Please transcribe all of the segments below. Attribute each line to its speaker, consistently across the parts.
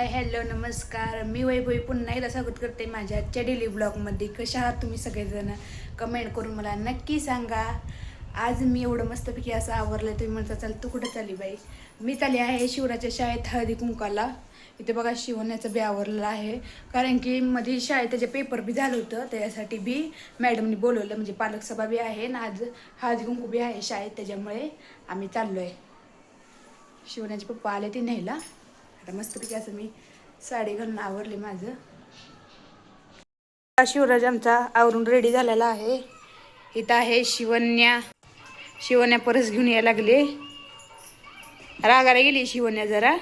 Speaker 1: Hi hello नमस्कार. मी वैभवी पुन्हा एकदा स्वागत करते माझ्या आजच्या डेली ब्लॉगमध्ये कशा आहात तुम्ही सगळेजण? कमेंट करून मला नक्की सांगा. आज मी एवढं मस्तपैकी असं आवरलं तुम्ही म्हणता चाल तू कुठं चाली बाई? मी चाली आहे शिवराच्या शाळेत हळदी कुंकाला इथे बघा शिवण्याचं बी आवरलेलं आहे. कारण की मध्ये शाळेत त्याचे पेपर बी झालं होतं त्याच्यासाठी बी मॅडमनी बोलवलं. म्हणजे पालक सभा बी आहे ना आज हळदी कुंकू बी आहे शाळेत त्याच्यामुळे आम्ही चाललो आहे शिवण्याचे पप्पा आले ते न्यायला. आता मस्तपैकी असं मी साडी घालून आवरले माझं. शिवराज आमचा आवरून रेडी झालेला आहे. इथं आहे शिवन्या. शिवन्या परस घेऊन यायला लागले. रागाला गेली शिवन्या जरा.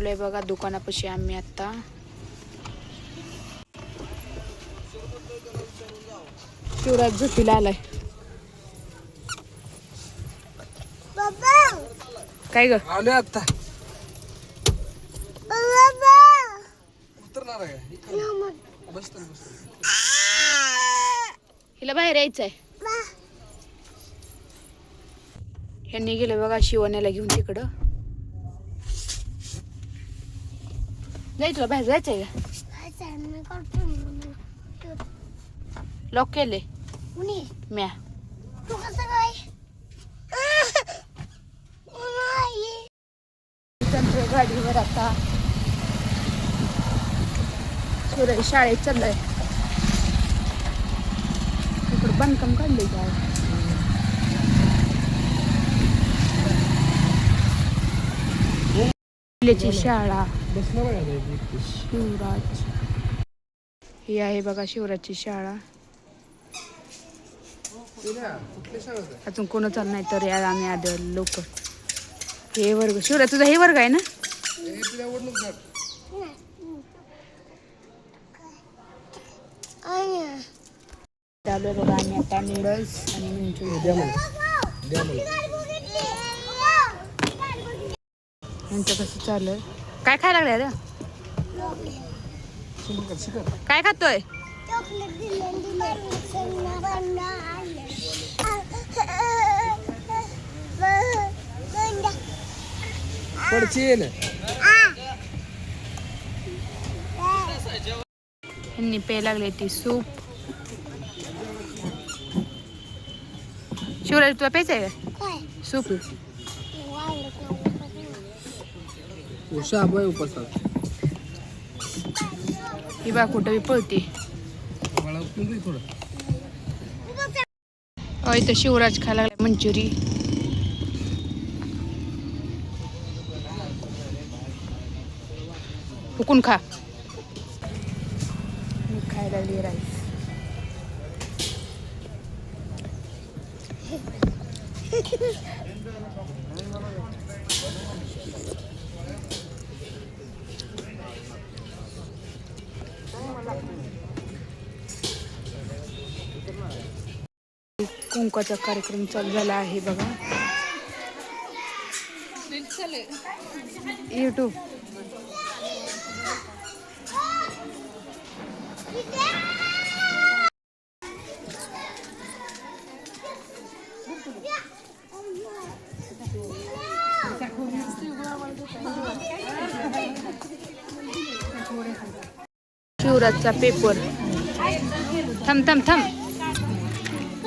Speaker 1: इथं आलोय बघा दुकानापाशी आम्ही आता. शिवराज झोपीला आलाय. काय ग?
Speaker 2: आले आता. उतरणार आहे. बसतो
Speaker 1: हिला बाहेर यायचंय. ह्यांनी गेले बघा शिवण्याला घेऊन तिकडं. जाय तुला बाहेर जायचंय का लॉक केले म्या चालतोय गाडीवर आता सूरज शाळेत चाललाय इकडं बांधकाम काढले काय शाळा. शिवराज. ही आहे बघा शिवराजची शाळा. अजून कोणच नाही तर या आम्ही आधी लोक. हे वर्ग शिवराज तुझा हे वर्ग आहे ना? चालू आहे बघा आम्ही आता नूडल्स आणि मंचुरियन
Speaker 2: द्या मला द्या मला
Speaker 1: यांचं कसं चालू आहे काय खायला लागले रे?
Speaker 2: शिकर शिकर
Speaker 1: काय खातोय यांनी पे लागले ती सूप. शिवराज तुला प्यायचं आहे का सूप.
Speaker 2: उषा अभय उपासात
Speaker 1: ही बा कुठं बी पळते
Speaker 2: मला उचलून दे थोडं
Speaker 1: अ, इथं शिवराज खायला लागलाय मंचुरी हुकून खा. मी खायला लागली राईस कुंकाचा कार्यक्रम चालू झाला आहे बघा. युट्यूब शिवराजचा पेपर थम थम थम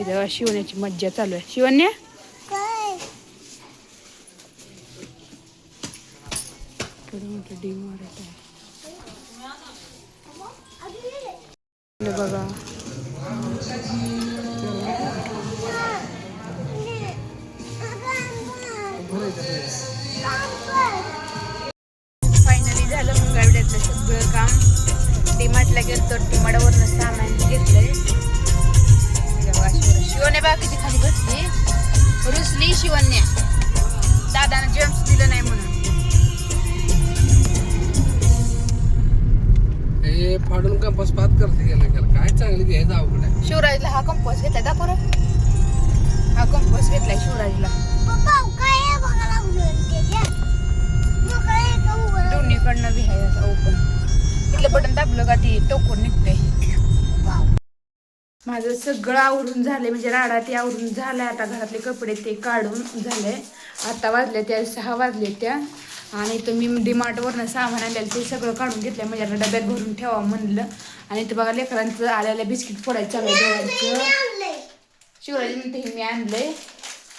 Speaker 1: इथं शिवण्याची मज्जा चालू आहे. शिवण्या? बघा. फायनली झालं मग गावड्यातलं सगळं काम. टीमाटला गेलो तर टीमाडावरनं सामान घेतलंय. बघा किती खाली बसली? रुसली शिवण्या. दादानं जेम्स दिलं नाही म्हणून.
Speaker 2: हे फाडून कंपास पात करते गेला गेला. काय चांगलं घ्यायचं अवघड आहे.
Speaker 1: शिवराजला हा कंपोस्ट घेतलाय दाखव रे. हा कंपोस्ट घेतलाय शिवराजला. दोन्हीकडनं बी आहे असं ओपन इथलं बटन दाबलं का ती टोकून निघते माझं सगळं आवरून झालंय म्हणजे राडा ते आवरून झालाय आता घरातले कपडे ते काढून झाले आता वाजले त्या सहा वाजले त्या. आणि इथं मी डिमार्टवरनं सामान आणलेलं ते सगळं काढून घेतलं म्हणजे आता डब्यात भरून ठेवा म्हणलं. आणि इथं बघा लेकरांचं आलेलं बिस्किट फोडायचं आहे दोघांचं शिवराज म्हणते मी आणलंय.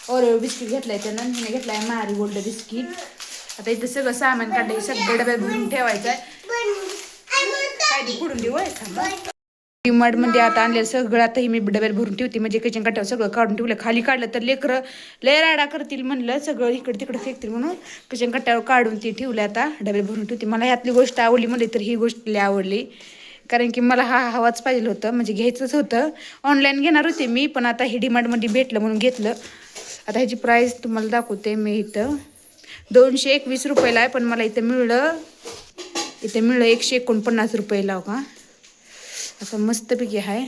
Speaker 1: ओरिओ बिस्किट घेतलाय त्यानं हिने घेतलाय मारी गोल्ड बिस्किट. आता इथं सगळं सामान काढलंय सगळं डब्यात भरून ठेवायचं आहे काय ते फोडून देऊ मध्ये आता आणलेलं सगळं आता मी डब्यात भरून ठेवते. म्हणजे किचन काट्यावर सगळं काढून ठेवलं. खाली काढलं तर लेकरं लय राडा करतील म्हणलं. सगळं इकडे तिकडे फेकतील म्हणून किचन कट्ट्यावर काढून ती ठेवलं आता. डब्यात भरून ठेवते. मला ह्यातली गोष्ट आवडली म्हणजे तर ही गोष्ट लय आवडली. कारण की मला हा हवाच पाहिजे होतं. म्हणजे घ्यायचंच होतं. ऑनलाईन घेणार होते मी पण आता हे डिमांडमध्ये भेटलं म्हणून घेतलं. आता ह्याची प्राईस तुम्हाला दाखवते मी इथं. दोनशे एकवीस रुपयाला आहे पण मला इथं मिळलं इथं मिळलं एकशे एकोणपन्नास रुपयाला हो का. असं मस्तपैकी आहे.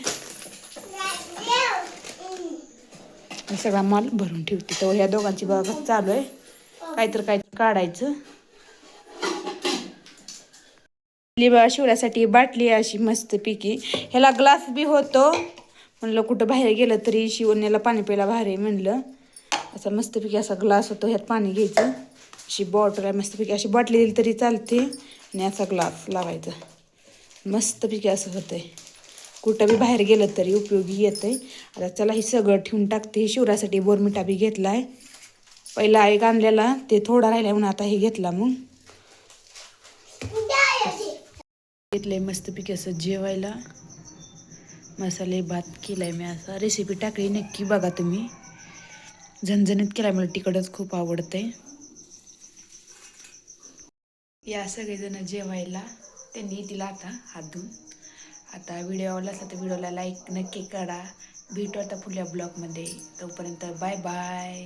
Speaker 1: मी सगळा माल भरून ठेवते. तर ह्या दोघांची बघा कसं चालू आहे. काहीतर काहीतरी काढायचं. लिबा शिवण्यासाठी बाटली आहे अशी मस्तपैकी. ह्याला ग्लास बी होतो. म्हणलं कुठं बाहेर गेलं तरी शिवण्याला पाणी प्यायला बाहेर आहे म्हणलं. असा मस्तपैकी असा ग्लास होतो. ह्यात पाणी घ्यायचं. अशी बॉटल आहे मस्तपैकी. अशी बाटली दिली तरी चालते. आणि असा ग्लास लावायचा. मस्तपैकी असं होतंय. कुठं बी बाहेर गेलं तरी उपयोगी येतंय. आता चला हे सगळं ठेवून टाकते. हे शिवरासाठी बोरमिठा बी घेतला आहे पहिला एक आणलेला ते थोडा राहिला म्हणून आता हे घेतला मग. घेतलंय मस्तपैकी असं जेवायला. मसाले भात केलाय मी असा. रेसिपी टाकली नक्की बघा तुम्ही. झणझणीत केलाय मला तिकडच खूप आवडतंय. या सगळेजण जेवायला. त्यांनी दिला आता हात धुवून आता व्हिडिओ आवडला असला तर व्हिडिओला लाईक नक्की करा. भेटू आता पुढल्या ब्लॉगमध्ये तोपर्यंत बाय बाय